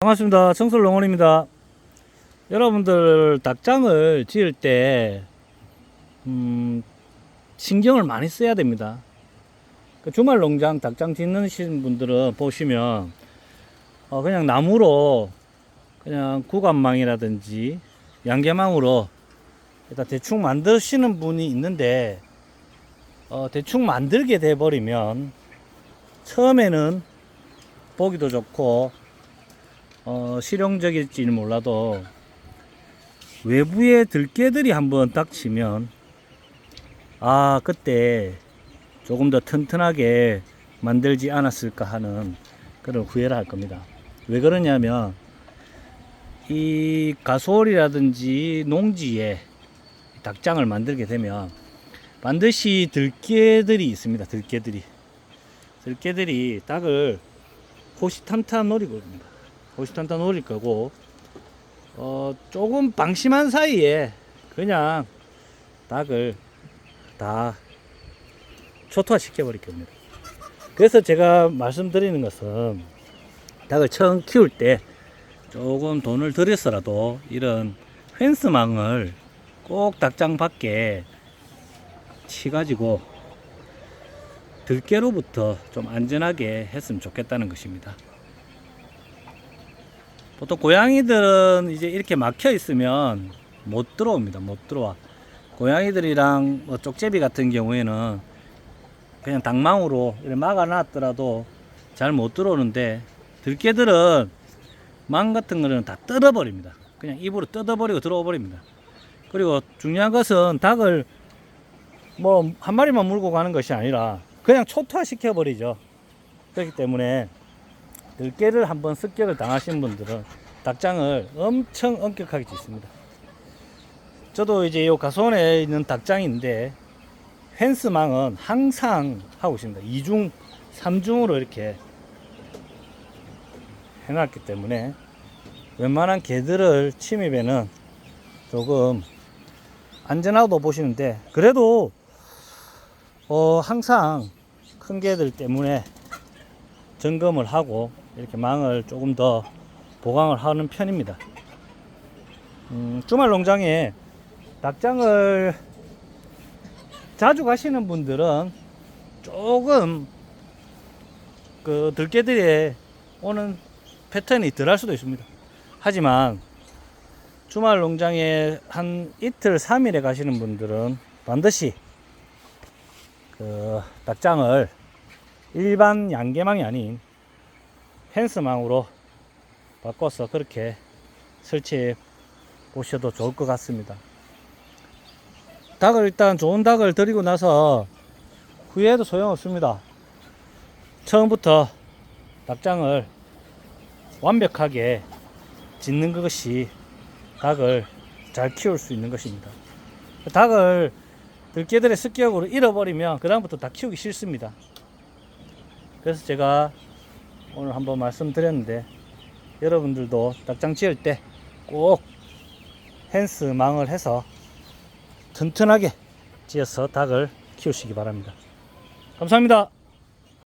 반갑습니다. 청솔 농원입니다. 여러분들 닭장을 지을 때 음, 신경을 많이 써야 됩니다. 그 주말 농장 닭장 짓는 분들은 보시면 어, 그냥 나무로 그냥 구간망이라든지 양계망으로 일단 대충 만드시는 분이 있는데 어, 대충 만들게 돼 버리면 처음에는 보기도 좋고 어, 실용적일지는 몰라도 외부에 들깨들이 한번 딱 치면 아 그때 조금 더 튼튼하게 만들지 않았을까 하는 그런 후회를 할 겁니다. 왜 그러냐면 이 가솔이라든지 농지에 닭장을 만들게 되면 반드시 들깨들이 있습니다. 들깨들이 들깨들이 닭을 호시탐탐 있습니다. 호시탐탐 노릴 거고 어 조금 방심한 사이에 그냥 닭을 다 초토화 시켜버릴 겁니다. 그래서 제가 말씀드리는 것은 닭을 처음 키울 때 조금 돈을 들여서라도 이런 펜스망을 꼭 닭장 밖에 치가지고 들깨로부터 좀 안전하게 했으면 좋겠다는 것입니다. 보통 고양이들은 이제 이렇게 막혀 있으면 못 들어옵니다. 못 들어와. 고양이들이랑 뭐 쪽제비 같은 경우에는 그냥 당망으로 막아놨더라도 잘 못 들어오는데 들깨들은 망 같은 거는 다 뜯어버립니다. 그냥 입으로 뜯어버리고 들어와 버립니다. 그리고 중요한 것은 닭을 뭐 한 마리만 물고 가는 것이 아니라 그냥 초토화 시켜 버리죠. 그렇기 때문에 들깨를 한번 습격을 당하신 분들은 닭장을 엄청 엄격하게 짓습니다. 저도 이제 요 가손에 있는 닭장인데 펜스망은 항상 하고 있습니다. 2중, 3중으로 이렇게 해놨기 때문에 웬만한 개들을 침입에는 조금 안전하다고 보시는데 그래도 어 항상 큰 개들 때문에 점검을 하고 이렇게 망을 조금 더 보강을 하는 편입니다. 음, 주말 농장에 닭장을 자주 가시는 분들은 조금 그 들깨들이 오는 패턴이 덜할 수도 있습니다. 하지만 주말 농장에 한 이틀, 3일에 가시는 분들은 반드시 그 닭장을 일반 양계망이 아닌 펜스망으로 바꿔서 그렇게 설치해 보셔도 좋을 것 같습니다. 닭을 일단 좋은 닭을 드리고 나서 후회해도 소용없습니다. 처음부터 닭장을 완벽하게 짓는 것이 닭을 잘 키울 수 있는 것입니다. 닭을 들깨들의 습격으로 잃어버리면 그다음부터 다 키우기 싫습니다. 그래서 제가 오늘 한번 말씀드렸는데 여러분들도 닭장 지을 때꼭 펜스망을 해서 튼튼하게 지어서 닭을 키우시기 바랍니다. 감사합니다.